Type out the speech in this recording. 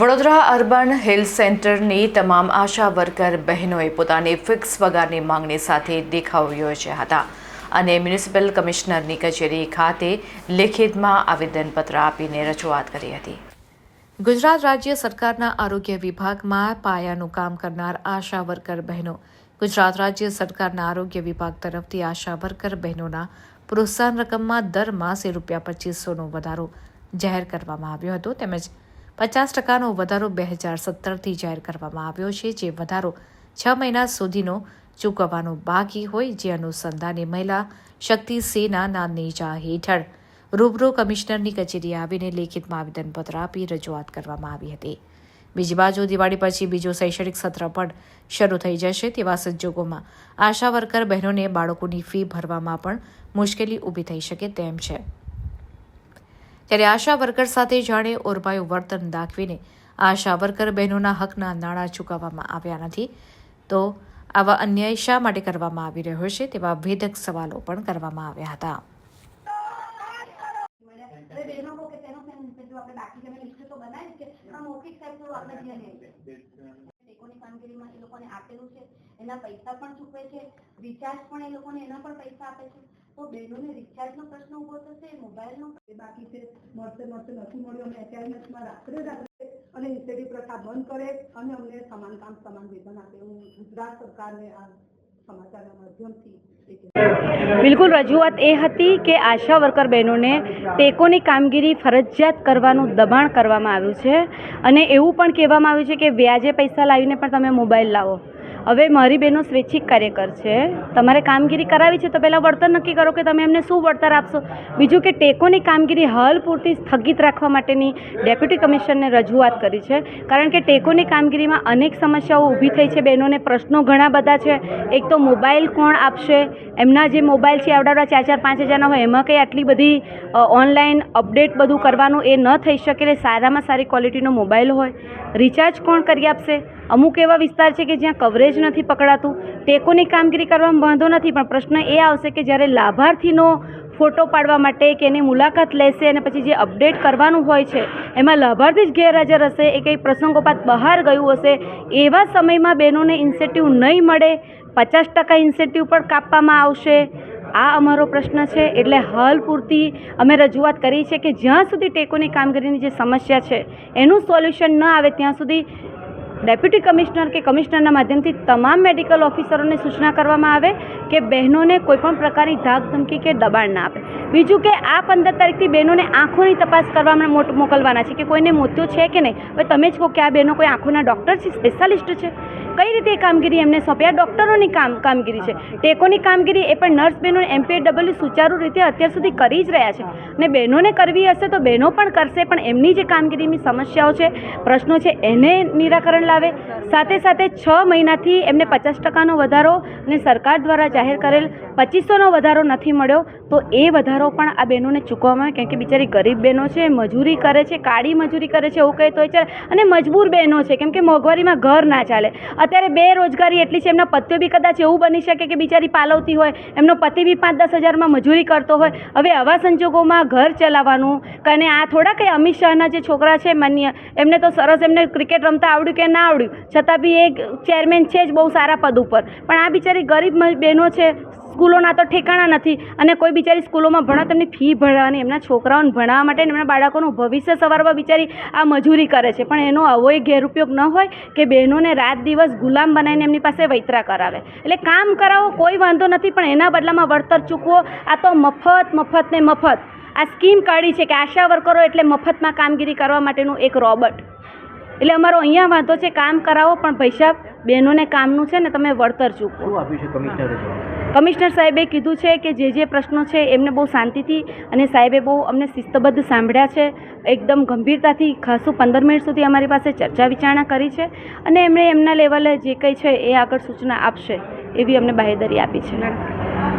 Vadodara urban health સેન્ટરની તમામ આશા worker બહેનોએ પોતાની ફિક્સ પગારની માંગણી સાથે દેખાવ યોજ્યા હતા અને મ્યુનિસિપલ કમિશનરની કચેરી ખાતે લેખિતમાં આવેદનપત્ર આપીને રજૂઆત કરી હતી. ગુજરાત રાજ્ય સરકારના આરોગ્ય વિભાગમાં પાયાનું કામ કરનાર આશા વર્કર બહેનો. ગુજરાત રાજ્ય સરકારના આરોગ્ય વિભાગ તરફથી આશા વર્કર બહેનોના પ્રોત્સાહન રકમમાં દર માસે રૂપિયા પચીસોનો વધારો જાહેર કરવામાં આવ્યો હતો. તેમજ પચાસ ટકાનો વધારો બે હજાર સત્તરથી જાહેર કરવામાં આવ્યો છે, જે વધારો છ મહિના સુધીનો ચૂકવવાનો બાકી હોય, જે અનુસંધાને મહિલા શક્તિ સેનાના નેજા હેઠળ રૂબરૂ કમિશનરની કચેરી આવીને લેખિતમાં આવેદનપત્ર આપી રજૂઆત કરવામાં આવી હતી. બીજી બાજુ દિવાળી પછી બીજું શૈક્ષણિક સત્ર પણ શરૂ થઈ જશે તેવા સંજોગોમાં આશા વર્કર બહેનોને બાળકોની ફી ભરવામાં પણ મુશ્કેલી ઊભી થઈ શકે તેમ છે. ત્યારે આશા વર્કર સાથે જાણે ઓરબાયું વર્તન દાખવીને આશા વર્કર બહેનોના હકના નાણાં ચૂકવવામાં આવ્યા નથી. તો આવા અન્યાય શા માટે કરવામાં આવી રહ્યો છે તેવા ભેદક સવાલો પણ કરવામાં આવ્યા હતા. એના પૈસા પણ ચૂકવે છે, રિચાર્જ પણ એ લોકોને એના પણ પૈસા આપે છે. તો બહેનોને રિચાર્જનો પ્રશ્ન ઊભો થશે, મોબાઈલનો બાકી છે, મળશે મળશે, નથી મળ્યું, અમે એચાઇનમેન્ટમાં રાત્રે રાત્રે અને નિષેધી પ્રથા બંધ કરે અને અમને સમાન કામ, સમાન વેતન આપે. હું ગુજરાત સરકારને આ બિલકુલ, રજૂઆત એ હતી કે આશા વર્કર બહેનોને ટેકોની કામગીરી ફરજિયાત કરવાનું દબાણ કરવામાં આવ્યું છે. અને એવું પણ કહેવામાં આવ્યું છે કે વ્યાજે પૈસા લાવીને પણ તમે મોબાઈલ લાવો. હવે મારી બહેનો સ્વૈચ્છિક કાર્યકર છે. તમારે કામગીરી કરાવી છે તો પહેલાં વળતર નક્કી કરો કે તમે એમને શું વળતર આપશો. બીજું કે ટેકોની કામગીરી હાલ પૂરતી સ્થગિત રાખવા માટેની ડેપ્યુટી કમિશનરને રજૂઆત કરી છે. કારણ કે ટેકોની કામગીરીમાં અનેક સમસ્યાઓ ઊભી થઈ છે. બહેનોને પ્રશ્નો ઘણા બધા છે. એક તો મોબાઈલ કોણ આપશે? એમના જે મોબાઈલ છે, આવડાવડા ચાર ચાર પાંચ હજારના હોય, એમાં કંઈ આટલી બધી ઓનલાઈન અપડેટ બધું કરવાનું એ ન થઈ શકે એટલે સારામાં સારી ક્વોલિટીનો મોબાઈલ હોય. રિચાર્જ કોણ કરી આપશે? અમુક એવા વિસ્તાર છે કે જ્યાં કવરેજ નથી પકડાતું, ટેકોની કામગીરી કરવામાં વાંધો નથી, પણ પ્રશ્ન એ આવશે કે જ્યારે લાભાર્થીનો ફોટો પાડવા માટે કે એની મુલાકાત લેશે અને પછી જે અપડેટ કરવાનું હોય છે, એમાં લાભાર્થી જ ગેરહાજર હશે, એ કંઈ પ્રસંગોપાત બહાર ગયું હશે, એવા સમયમાં બહેનોને ઇન્સેન્ટિવ નહીં મળે, પચાસ ટકા ઇન્સેન્ટિવ પણ કાપવામાં આવશે? આ અમારો પ્રશ્ન છે. એટલે હાલ પૂરતી અમે રજૂઆત કરી છે કે જ્યાં સુધી ટેકોની કામગીરીની જે સમસ્યા છે, એનું સોલ્યુશન ન આવે, ત્યાં સુધી ડેપ્યુટી કમિશનર કે કમિશનરના માધ્યમથી તમામ મેડિકલ ઓફિસરોને સૂચના કરવામાં આવે કે બહેનોને કોઈપણ પ્રકારની ધાક ધમકી કે દબાણ ના આપે. બીજું કે આ પંદર તારીખથી બહેનોને આંખોની તપાસ કરવામાં મોકલવાના છે કે કોઈને મોતિયો છે કે નહીં? હવે તમે જ કહો કે આ બહેનો કોઈ આંખોના ડૉક્ટર છે, સ્પેશિયાલિસ્ટ છે. કઈ રીતે એ કામગીરી એમને સોંપી? આ ડૉક્ટરોની કામ કામગીરી છે. ટેકોની કામગીરી એ પણ નર્સ બહેનો એમપીએડબલ્યુ સુચારુ રીતે અત્યાર સુધી કરી જ રહ્યા છે. અને બહેનોને કરવી હશે તો બહેનો પણ કરશે, પણ એમની જે કામગીરીની સમસ્યાઓ છે, પ્રશ્નો છે, એને નિરાકરણ લાવે. સાથે સાથે છ મહિનાથી એમને પચાસ ટકાનો વધારો અને સરકાર દ્વારા જાહેર કરેલ પચીસોનો વધારો નથી મળ્યો, તો એ વધારો પણ આ બહેનોને ચૂકવવામાં આવે કે બિચારી ગરીબ બહેનો છે, મજૂરી કરે છે, કાળી મજૂરી કરે છે, એવું કહે તોય ચાલે. અને મજબૂર બહેનો છે, કેમ કે મોંઘવારીમાં ઘર ના ચાલે. અત્યારે બેરોજગારી એટલી છે, એમના પતિઓ બી કદાચ એવું બની શકે કે બિચારી પાલવતી હોય, એમનો પતિ બી પાંચ દસ હજારમાં મજૂરી કરતો હોય. હવે આવા સંજોગોમાં ઘર ચલાવવાનું કને આ થોડા કંઈ અમિત શાહના જે છોકરા છે, માન્ય, એમને તો સરસ એમને ક્રિકેટ રમતા આવડ્યું કે ના આવડ્યું? છતાં બી એક ચેરમેન છે જ બહુ સારા પદ ઉપર. પણ આ બિચારી ગરીબ બહેનો છે સ્કૂલોના તો ઠેકાણા નથી અને કોઈ બિચારી સ્કૂલોમાં ભણાવ તેમની ફી ભરવાની, એમના છોકરાઓને ભણાવવા માટે એમના બાળકોનું ભવિષ્ય સવારવા બિચારી આ મજૂરી કરે છે. પણ એનો આવો ગેરઉપયોગ ન હોય કે બહેનોને રાત દિવસ ગુલામ બનાવીને એમની પાસે વૈતરા કરાવે. એટલે કામ કરાવો, કોઈ વાંધો નથી, પણ એના બદલામાં વળતર ચૂકવો. આ તો મફત મફત ને મફત. આ સ્કીમ કાઢી છે કે આશા વર્કરો એટલે મફતમાં કામગીરી કરવા માટેનું એક રોબોટ. એટલે અમારો અહીંયા વાંધો છે, કામ કરાવો, પણ પૈસા બહેનોને કામનું છે ને તમે વળતર ચૂકવો કમિશનર સાહેબે કીધું છે કે જે જે પ્રશ્નો છે એમને બહુ શાંતિથી અને સાહેબે બહુ અમને શિસ્તબદ્ધ સાંભળ્યા છે. એકદમ ગંભીરતાથી ખાસું પંદર મિનિટ સુધી અમારી પાસે ચર્ચા વિચારણા કરી છે અને એમણે એમના લેવલે જે કંઈ છે એ આગળ સૂચના આપશે એવી અમને બાહેદરી આપી છે.